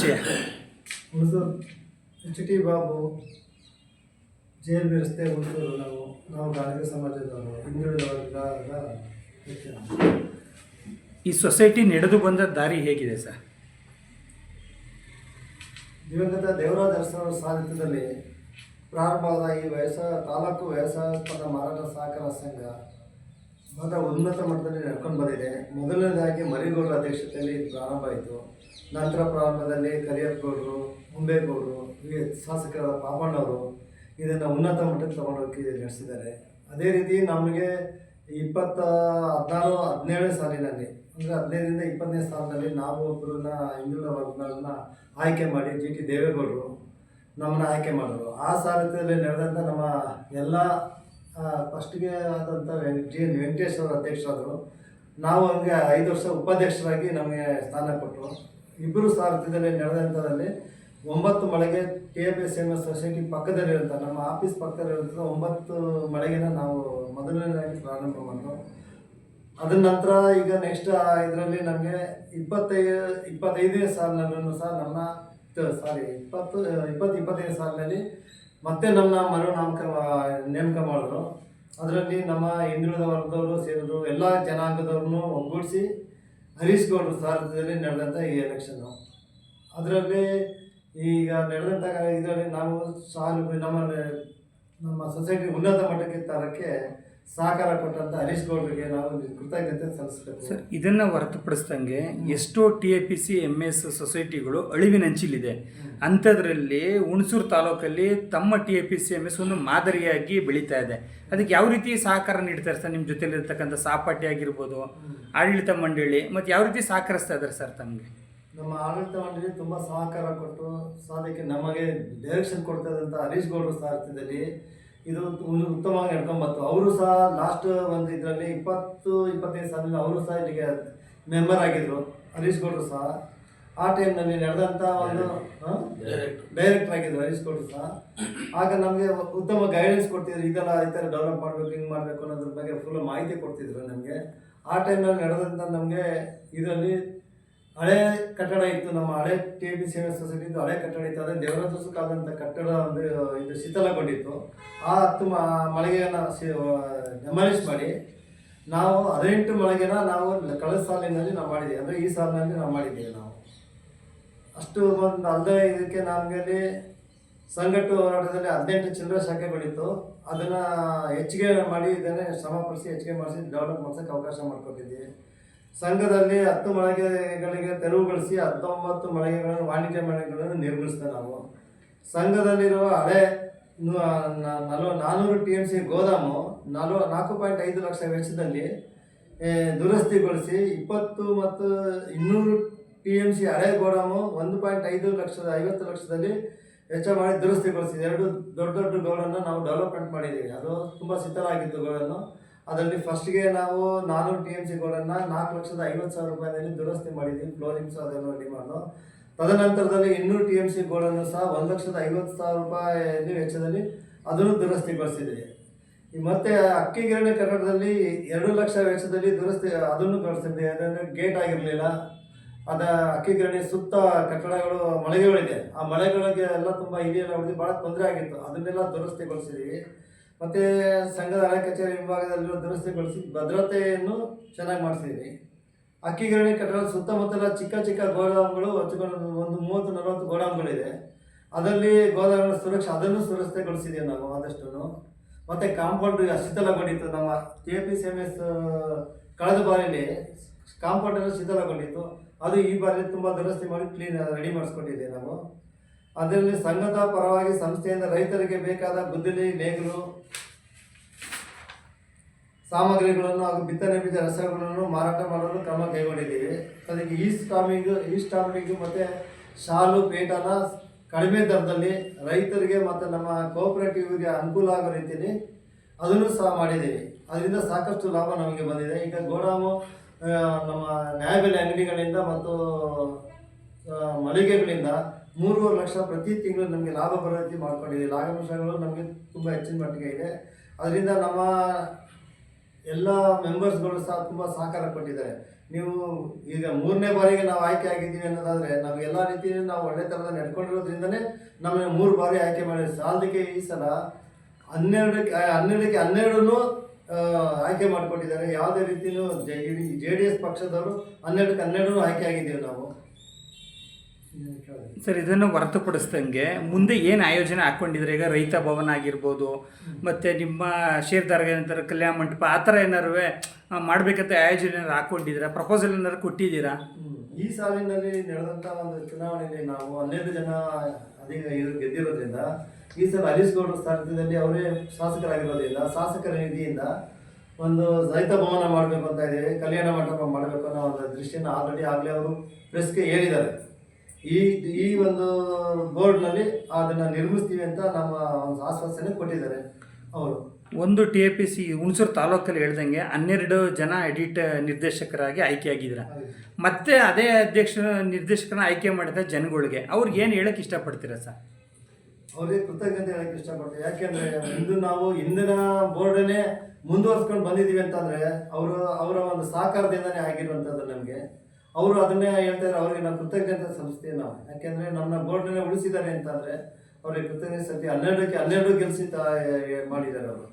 ಪರಿಚಯ H T Babu J L B ರಸ್ತೆ ಹುಣಸೂರು ನಾವು. ನಾವು ಗಾಂಧಿ ಸಮಾಜದವರು. ಹಿಂದುಳಿದವರ್ಗದ ಈ ಸೊಸೈಟಿ ನಡೆದು ಬಂದ ದಾರಿ ಹೇಗಿದೆ ಸರ್? ದಿವಂಗತ ದೇವರಾಜ ಅರಸರ ಸಾಹಿತ್ಯದಲ್ಲಿ ಪ್ರಾರಂಭವಾದ ಈ ವ್ಯವಸ ತಾಲೂಕು ವ್ಯವಸಾಯಾಸ್ಪದ ಮಾರಾಟ ಸಹಕಾರ ಸಂಘ ಬಹಳ ಉನ್ನತ ಮಟ್ಟದಲ್ಲಿ ನಡ್ಕೊಂಡು ಬಂದಿದೆ. ಮೊದಲನೇದಾಗಿ ಮರಿಗೌಡರ ಅಧ್ಯಕ್ಷತೆಯಲ್ಲಿ ಪ್ರಾರಂಭ ಆಯಿತು. ನಂತರ ಪ್ರಾರಂಭದಲ್ಲಿ ಕರಿಯಪ್ಪಗೌಡರು ಮುಂಬೇಗೌಡರು ಈ ಶಾಸಕರಾದ ಪಾಪಣ್ಣವರು ಇದನ್ನು ಉನ್ನತ ಮಟ್ಟಕ್ಕೆ ತಗೊಂಡೋಗಿ ನಡೆಸಿದ್ದಾರೆ. ಅದೇ ರೀತಿ ನಮಗೆ ಇಪ್ಪತ್ತ ಹದಿನಾರು, ಹದಿನೇಳನೇ ಸಾಲಿನಲ್ಲಿ, ಅಂದರೆ ಹದಿನೈದರಿಂದ ಇಪ್ಪತ್ತನೇ ಸಾಲಿನಲ್ಲಿ ನಾವು ಒಬ್ಬರನ್ನ ಹಿಂದುಳಿದ ವರ್ಗಗಳನ್ನ ಆಯ್ಕೆ ಮಾಡಿ ಜಿ ಟಿ ದೇವೇಗೌಡರು ನಮ್ಮನ್ನು ಆಯ್ಕೆ ಮಾಡಿದ್ರು. ಆ ಸಾಲಿನಲ್ಲಿ ನಡೆದಂಥ ನಮ್ಮ ಎಲ್ಲ ಫಸ್ಟ್ಗೆ ಆದಂಥ ಜಿ ವೆಂಕಟೇಶ್ವರ ಅಧ್ಯಕ್ಷರಾದರು. ನಾವು ಹಂಗೆ ಐದು ವರ್ಷ ಉಪಾಧ್ಯಕ್ಷರಾಗಿ ನಮಗೆ ಸ್ಥಾನ ಕೊಟ್ಟರು. ಇಬ್ಬರು ಸಾರಥ್ಯದಲ್ಲಿ ನಡೆದಂಥದ್ದಲ್ಲಿ ಒಂಬತ್ತು ಮಳೆಗೆ K F S M S society ಪಕ್ಕದಲ್ಲಿರುವಂಥ ನಮ್ಮ ಆಫೀಸ್ ಪಕ್ಕದಲ್ಲಿರುವಂಥ ಒಂಬತ್ತು ಮಳೆಗೆನ ನಾವು ಮೊದಲನೇದಾಗಿ ಪ್ರಾರಂಭ ಮಾಡಿದ್ರು ಅದ್ರ ನಂತರ ಈಗ ನೆಕ್ಸ್ಟ್ ಇದರಲ್ಲಿ ನಮಗೆ ಇಪ್ಪತ್ತೈದು, ಇಪ್ಪತ್ತೈದನೇ ಸಾಲಿನಲ್ಲೂ ಸಹ ನಮ್ಮ ಸಾರಿ ಇಪ್ಪತ್ತು ಇಪ್ಪತ್ತು ಇಪ್ಪತ್ತೈದು ಸಾಲಿನಲ್ಲಿ ಮತ್ತೆ ನನ್ನ ಮರು ನಾಮಕ ನೇಮಕ ಮಾಡಿದ್ರು. ಅದರಲ್ಲಿ ನಮ್ಮ ಹಿಂದುಳಿದ ವರ್ಗದವರು ಸೇರಿದ್ರು, ಎಲ್ಲ ಜನಾಂಗದವ್ರನ್ನೂ ಒಗ್ಗೂಡಿಸಿ ಹರೀಶ್ ಸಾರ್ಥದಲ್ಲಿ ನಡೆದಂಥ ಈ ಎಲೆಕ್ಷನ್ನು ಅದರಲ್ಲಿ ಈಗ ನಡೆದಂಥ ಇದರಲ್ಲಿ ನಾವು ಸಾಲು ನಮ್ಮ ನಮ್ಮ ಸೊಸೈಟಿ ಉನ್ನತ ಮಟ್ಟಕ್ಕೆ ತರಕ್ಕೆ ಸಹಕಾರ ಕೊಟ್ಟಂತ ಹರೀಶ್ ಗೌಡರಿಗೆ ನಾವು ಕೃತಜ್ಞತೆ ಸಲ್ಲಿಸಬೇಕು. ಸರ್ ಇದನ್ನು ಹೊರತುಪಡಿಸ್ದಂಗೆ ಎಷ್ಟೋ T A P C M S ಸೊಸೈಟಿಗಳು ಅಳಿವಿನಂಚಿಲಿದೆ ಅಂಥದ್ರಲ್ಲಿ ಹುಣಸೂರು ತಾಲೂಕಲ್ಲಿ ತಮ್ಮ T A P C M S ಒಂದು ಮಾದರಿಯಾಗಿ ಬೆಳೀತಾ ಇದೆ. ಅದಕ್ಕೆ ಯಾವ ರೀತಿ ಸಹಕಾರ ನೀಡ್ತಾರೆ ಸರ್ ನಿಮ್ಮ ಜೊತೆಲಿರ್ತಕ್ಕಂಥ ಸಾಪಾಟಿ ಆಗಿರ್ಬೋದು ಆಡಳಿತ ಮಂಡಳಿ ಮತ್ತು ಯಾವ ರೀತಿ ಸಹಕರಿಸ್ತಾ ಇದ್ದಾರೆ ಸರ್ ತಮಗೆ? ನಮ್ಮ ಆಡಳಿತ ಮಂಡಳಿ ತುಂಬ ಸಹಕಾರ ಕೊಟ್ಟು ಸಾಧಕ್ಕೆ ನಮಗೆ ಡೈರೆಕ್ಷನ್ ಕೊಡ್ತಾ ಇದ್ದಂಥ ಹರೀಶ್ ಗೌಡ್ರ ಸಾರಥ್ಯದಲ್ಲಿ ಇದು ಒಂದು ಉತ್ತಮವಾಗಿ ನಡ್ಕೊಂಡ್ ಬಂತು. ಅವರು ಸಹ ಲಾಸ್ಟ್ ಒಂದು ಇದರಲ್ಲಿ ಇಪ್ಪತ್ತು ಇಪ್ಪತ್ತೈದು ಸಾವಿರ ಅವರು ಸಹ ಇಲ್ಲಿಗೆ ಮೆಂಬರ್ ಆಗಿದ್ರು. ಹರೀಶ್ ಗೌಡರು ಸಹ. ಆ ಟೈಮ್ನಲ್ಲಿ ನಡೆದಂಥ ಒಂದು ಡೈರೆಕ್ಟರ್ ಆಗಿದ್ರು ಹರೀಶ್ ಗೌಡರು ಸಹ. ಆಗ ನಮಗೆ ಉತ್ತಮ ಗೈಡೆನ್ಸ್ ಕೊಡ್ತಿದ್ರು. ಇದೆಲ್ಲ ಈ ಥರ ಡೆವಲಪ್ ಮಾಡಬೇಕು ಹಿಂಗೆ ಮಾಡಬೇಕು ಅನ್ನೋದ್ರ ಬಗ್ಗೆ ಫುಲ್ ಮಾಹಿತಿ ಕೊಡ್ತಿದ್ರು ನಮಗೆ. ಆ ಟೈಮ್ನಲ್ಲಿ ನಡೆದಂಥ ನಮಗೆ ಇದರಲ್ಲಿ ಹಳೆ ಕಟ್ಟಡ ಇತ್ತು, ನಮ್ಮ ಹಳೆ ಟಿ ಬಿ ಸೊಸೈಟಿ ಇತ್ತು ಹಳೆ ಕಟ್ಟಡ ಇತ್ತು. ಅದೇ ದೇವರಾಜ ಕಾಲದಂಥ ಕಟ್ಟಡ ಒಂದು, ಇದು ಶೀತಲಗೊಂಡಿತ್ತು ಆ ಹತ್ತು ಮಳಿಗೆಯನ್ನು ಡೆಮಾಲಿಷ್ ಮಾಡಿ ನಾವು ಹದಿನೆಂಟು ಮಳಿಗೆನ ನಾವು ಕಳೆದ ಸಾಲಿನಲ್ಲಿ ನಾವು ಮಾಡಿದ್ದೀವಿ. ಅಂದರೆ ಈ ಸಾಲಿನಲ್ಲಿ ನಾವು ಮಾಡಿದ್ದೀವಿ ನಾವು. ಅಷ್ಟು ಒಂದು ಅಲ್ಲದೆ ಇದಕ್ಕೆ ನಮಗೆ ಸಂಘಟು ಹೋರಾಟದಲ್ಲಿ ಹದಿನೆಂಟು ಚಿಲ್ಲರೆ ಶಾಖೆಗಳಿತ್ತು ಅದನ್ನು ಹೆಚ್ಚಿಗೆ ಮಾಡಿ, ಇದನ್ನೇ ಶ್ರಮಪಡಿಸಿ ಹೆಚ್ಚಿಗೆ ಮಾಡಿಸಿ ಡೆವಲಪ್ ಮಾಡ್ಸೋಕ್ಕೆ ಅವಕಾಶ ಮಾಡಿಕೊಟ್ಟಿದ್ದೀವಿ. ಸಂಘದಲ್ಲಿ ಹತ್ತು ಮಳಿಗೆಗಳಿಗೆ ತೆರವುಗೊಳಿಸಿ ಹತ್ತೊಂಬತ್ತು ಮಳಿಗೆಗಳನ್ನು, ವಾಣಿಜ್ಯ ಮಳಿಗೆಗಳನ್ನು ನಿರ್ಮಿಸ್ತೇವೆ ನಾವು. ಸಂಘದಲ್ಲಿರುವ ಹಳೆ ನಲ್ವ ನಾನ್ನೂರು ಟಿ ಎಂ ಸಿ ಗೋದಾಮು ನಲ್ವ, ನಾಲ್ಕು ಪಾಯಿಂಟ್ ಐದು ಲಕ್ಷ ವೆಚ್ಚದಲ್ಲಿ ದುರಸ್ತಿಗೊಳಿಸಿ ಇಪ್ಪತ್ತು ಮತ್ತು ಇನ್ನೂರು ಟಿ ಎಂ ಸಿ ಹಳೆ ಗೋದಾಮು ಒಂದು ಪಾಯಿಂಟ್ ಐದು ಲಕ್ಷದ, ಐವತ್ತು ಲಕ್ಷದಲ್ಲಿ ವೆಚ್ಚ ಮಾಡಿ ದುರಸ್ತಿಗೊಳಿಸಿ ಎರಡು ದೊಡ್ಡ ದೊಡ್ಡ ಗೋಡನ್ನು ನಾವು ಡೆವಲಪ್ಮೆಂಟ್ ಮಾಡಿದ್ದೀವಿ. ಅದು ತುಂಬ ಶಿಥಿಲ ಆಗಿತ್ತು ಗೋಡನ್ನು. ಅದರಲ್ಲಿ ಫಸ್ಟ್ಗೆ ನಾವು ನಾನ್ನೂರು ಟಿ ಎಂ ಸಿ ಗೋಡನ್ನು ನಾಲ್ಕು ಲಕ್ಷದ ಐವತ್ತು ಸಾವಿರ ರೂಪಾಯಿನಲ್ಲಿ ದುರಸ್ತಿ ಮಾಡಿದ್ದೀವಿ ಫ್ಲೋರಿಂಗ್ಸ್ ಅದೆಲ್ಲ ಡಿಮಾಂಡು ತದನಂತರದಲ್ಲಿ ಇನ್ನೂರು ಟಿ ಎಂ ಸಿ ಗೋಡನ್ನು ಸಹ ಒಂದು ಲಕ್ಷದ ಐವತ್ತು ಸಾವಿರ ರೂಪಾಯಿ ವೆಚ್ಚದಲ್ಲಿ ಅದನ್ನು ದುರಸ್ತಿಗೊಳಿಸಿದ್ದೀವಿ ಮತ್ತೆ ಅಕ್ಕಿ ಗಿರಣಿ ಕಟ್ಟಡದಲ್ಲಿ ಎರಡು ಲಕ್ಷ ವೆಚ್ಚದಲ್ಲಿ ದುರಸ್ತಿ, ಅದನ್ನು ಕಳಿಸಿದ್ದೆ ಅದಂದ್ರೆ ಗೇಟ್ ಆಗಿರಲಿಲ್ಲ. ಅದ ಅಕ್ಕಿ ಗಿರಣಿ ಸುತ್ತ ಕಟ್ಟಡಗಳು, ಮಳೆಗಳಿದೆ. ಆ ಮಳೆಗಳಿಗೆ ಎಲ್ಲ ತುಂಬ ಹಿರಿಯೆಲ್ಲ ಹೊಡೆದು ಭಾಳ ತೊಂದರೆ ಆಗಿತ್ತು. ಅದನ್ನೆಲ್ಲ ದುರಸ್ತಿಗೊಳಿಸಿದ್ದೀವಿ ಮತ್ತು ಸಂಘದ ಹಳೆ ಕಚೇರಿ ವಿಭಾಗದಲ್ಲಿರುವ ದುರಸ್ತಿಗೊಳಿಸಿ ಭದ್ರತೆಯನ್ನು ಚೆನ್ನಾಗಿ ಮಾಡಿಸಿದ್ದೀವಿ ಅಕ್ಕಿ ಗಿರಣಿ ಕಟ್ಟಡದ ಸುತ್ತಮುತ್ತಲ ಚಿಕ್ಕ ಚಿಕ್ಕ ಗೋದಾಮುಗಳು ಹಚ್ಚಿಕೊಂಡು ಒಂದು ಮೂವತ್ತು ನಲವತ್ತು ಗೋದಾಮುಗಳಿದೆ. ಅದರಲ್ಲಿ ಗೋದಾಮುಗಳ ಸುರಕ್ಷೆ ಅದನ್ನು ಸುರಕ್ಷತೆಗೊಳಿಸಿದ್ದೀವಿ ನಾವು ಆದಷ್ಟು ಮತ್ತು ಕಾಂಪೌಂಡ್ ಶಿಥಿಲಗೊಂಡಿತ್ತು ನಮ್ಮ K P C M S ಕಳೆದ ಬಾರಿಲಿ ಕಾಂಪೌಂಡ್ ಎಲ್ಲ ಶಿಥಿಲಗೊಂಡಿತ್ತು ಅದು ಈ ಬಾರಿ ತುಂಬ ದುರಸ್ತಿ ಮಾಡಿ ಕ್ಲೀನ್, ರೆಡಿ ಮಾಡಿಸ್ಕೊಂಡಿದ್ದೀವಿ ನಾವು. ಅದರಲ್ಲಿ ಸಂಘದ ಪರವಾಗಿ ಸಂಸ್ಥೆಯಿಂದ ರೈತರಿಗೆ ಬೇಕಾದ ಗುದ್ದಲಿ, ನೇಗಿಲು ಸಾಮಗ್ರಿಗಳನ್ನು ಹಾಗೂ ಬಿತ್ತನೆ ಬೀಜ ರಸಗಳನ್ನು ಮಾರಾಟ ಮಾಡಲು ಕ್ರಮ ಕೈಗೊಂಡಿದ್ದೀವಿ ಅದಕ್ಕೆ ಈ ಸ್ಟಾಮಿಂಗ್ ಈ ಸ್ಟಾಮಿಂಗ್ ಮತ್ತು ಶಾಲು, ಪೇಟನ ಕಡಿಮೆ ದರದಲ್ಲಿ ರೈತರಿಗೆ ಮತ್ತು ನಮ್ಮ ಕೋಆಪರೇಟಿವ್ಗೆ ಅನುಕೂಲ ಆಗೋ ರೀತಿಯಲ್ಲಿ ಅದನ್ನು ಸಹ ಮಾಡಿದ್ದೀವಿ ಅದರಿಂದ ಸಾಕಷ್ಟು ಲಾಭ ನಮಗೆ ಬಂದಿದೆ. ಈಗ ಗೋಡಾಮು ನಮ್ಮ ನ್ಯಾಯಬೆಲೆ ಅಂಗಡಿಗಳಿಂದ ಮತ್ತು ಮಳಿಗೆಗಳಿಂದ ಮೂರುವರೆ ಲಕ್ಷ ಪ್ರತಿ ತಿಂಗಳು ನಮಗೆ ಲಾಭ ಬರೋ ರೀತಿ ಮಾಡ್ಕೊಂಡಿದ್ದೀವಿ ಲಾಭಾಂಶಗಳು ನಮಗೆ ತುಂಬ ಹೆಚ್ಚಿನ ಮಟ್ಟಿಗೆ ಇದೆ. ಅದರಿಂದ ನಮ್ಮ ಎಲ್ಲ ಮೆಂಬರ್ಸ್ಗಳು ಸಹ ತುಂಬ ಸಹಕಾರ ಕೊಟ್ಟಿದ್ದಾರೆ. ನೀವು ಈಗ ಮೂರನೇ ಬಾರಿಗೆ ನಾವು ಆಯ್ಕೆ ಆಗಿದ್ದೀವಿ ಅನ್ನೋದಾದ್ರೆ ನಾವು ಎಲ್ಲ ರೀತಿಯಲ್ಲಿ ನಾವು ಒಳ್ಳೆ ಥರದ ನಡ್ಕೊಂಡಿರೋದ್ರಿಂದನೇ ನಮಗೆ ಮೂರು ಬಾರಿ ಆಯ್ಕೆ ಮಾಡಿ ಸಾಲದಕ್ಕೆ ಈ ಸಲ ಹನ್ನೆರಡಕ್ಕೆ ಹನ್ನೆರಡಕ್ಕೆ ಹನ್ನೆರಡನ್ನು ಆಯ್ಕೆ ಮಾಡಿಕೊಟ್ಟಿದ್ದಾರೆ. ಯಾವುದೇ ರೀತಿಯೂ ಜೆ ಡಿ, ಎಸ್ ಪಕ್ಷದವರು ಹನ್ನೆರಡಕ್ಕೆ ಹನ್ನೆರಡೂ ಆಯ್ಕೆ ಆಗಿದ್ದೀವಿ ನಾವು. ಸರ್, ಇದನ್ನು ಹೊರತುಪಡಿಸ್ದಂಗೆ ಮುಂದೆ ಏನು ಆಯೋಜನೆ ಹಾಕ್ಕೊಂಡಿದ್ರೆ ಈಗ ರೈತ ಭವನ ಆಗಿರ್ಬೋದು, ಮತ್ತು ನಿಮ್ಮ ಷೇರ್ದಾರ ಏನಂತಾರೆ, ಕಲ್ಯಾಣ ಮಂಟಪ, ಆ ಥರ ಏನಾರು ಮಾಡಬೇಕಂತ ಆಯೋಜನೆ ಏನಾರು ಹಾಕ್ಕೊಂಡಿದ್ದೀರಾ ಪ್ರಪೋಸಲ್ ಏನಾರು ಕೊಟ್ಟಿದ್ದೀರಾ? ಈ ಸಾಲಿನಲ್ಲಿ ನಡೆದಂಥ ಒಂದು ಚುನಾವಣೆಯಲ್ಲಿ ನಾವು ಹನ್ನೆರಡು ಜನ ಅಧಿಕ ಗೆದ್ದಿರೋದ್ರಿಂದ, ಈ ಸಲ ಹರೀಶ್ ಗೌಡರ ಸ್ಥಾನದಲ್ಲಿ ಅವರೇ ಶಾಸಕರಾಗಿರೋದ್ರಿಂದ, ಶಾಸಕರ ನಿಧಿಯಿಂದ ಒಂದು ರೈತ ಭವನ ಮಾಡಬೇಕು ಅಂತ ಇದ್ದೀವಿ, ಕಲ್ಯಾಣ ಮಂಟಪ ಮಾಡಬೇಕು ಅನ್ನೋ ಒಂದು ದೃಷ್ಟಿನ ಆಲ್ರೆಡಿ ಆಗಲೇ ಅವರು ಪ್ರೆಸ್ಗೆ ಹೇಳಿದ್ದಾರೆ ಈ ಈ ಒಂದು ಬೋರ್ಡ್ನಲ್ಲಿ ಅದನ್ನು ನಿರ್ಮಿಸ್ತೀವಿ ಅಂತ ನಮ್ಮ ಒಂದು ಆಶ್ವಾಸನೆ ಕೊಟ್ಟಿದ್ದಾರೆ ಅವರು. ಒಂದು T A P C Hunsur ತಾಲೂಕಲ್ಲಿ ಹೇಳ್ದಂಗೆ ಹನ್ನೆರಡು ಜನ ಎಡಿಟ್ ನಿರ್ದೇಶಕರಾಗಿ ಆಯ್ಕೆಯಾಗಿದ್ದೀರಾ. ಮತ್ತೆ ಅದೇ ಅಧ್ಯಕ್ಷ ನಿರ್ದೇಶಕನ ಆಯ್ಕೆ ಮಾಡಿದ ಜನಗಳಿಗೆ ಅವ್ರಿಗೆ ಏನು ಹೇಳಕ್ಕೆ ಇಷ್ಟಪಡ್ತೀರಾ ಸರ್? ಅವ್ರಿಗೆ ಕೃತಜ್ಞತೆ ಹೇಳಕ್ಕೆ ಇಷ್ಟಪಡ್ತೀವಿ ಯಾಕೆಂದ್ರೆ ಇಂದು ನಾವು ಇಂದಿನ ಬೋರ್ಡನ್ನೇ ಮುಂದುವರ್ಸ್ಕೊಂಡು ಬಂದಿದ್ದೀವಿ ಅಂತಂದ್ರೆ ಅವರು ಅವರ ಒಂದು ಸಹಕಾರದಿಂದನೇ ಆಗಿರುವಂಥದ್ದು ನಮಗೆ. ಅವರು ಅದನ್ನೇ ಹೇಳ್ತಾ ಅವರಿಗೆ ನಾವು ಕೃತಜ್ಞತೆ ಸಲ್ಲಿಸ್ತೀವಿ ನಾವು ಯಾಕೆಂದ್ರೆ ನಮ್ಮ ಬೋರ್ಡ್ನೇ ಉಳಿಸಿದ್ದಾರೆ ಅಂತಂದ್ರೆ, ಅವ್ರಿಗೆ ಕೃತಜ್ಞತೆ ಸತಿ ಹನ್ನೆರಡಕ್ಕೆ ಹನ್ನೆರಡು ಗೆಲ್ಸಿ ಮಾಡಿದ್ದಾರೆ ಅವರು.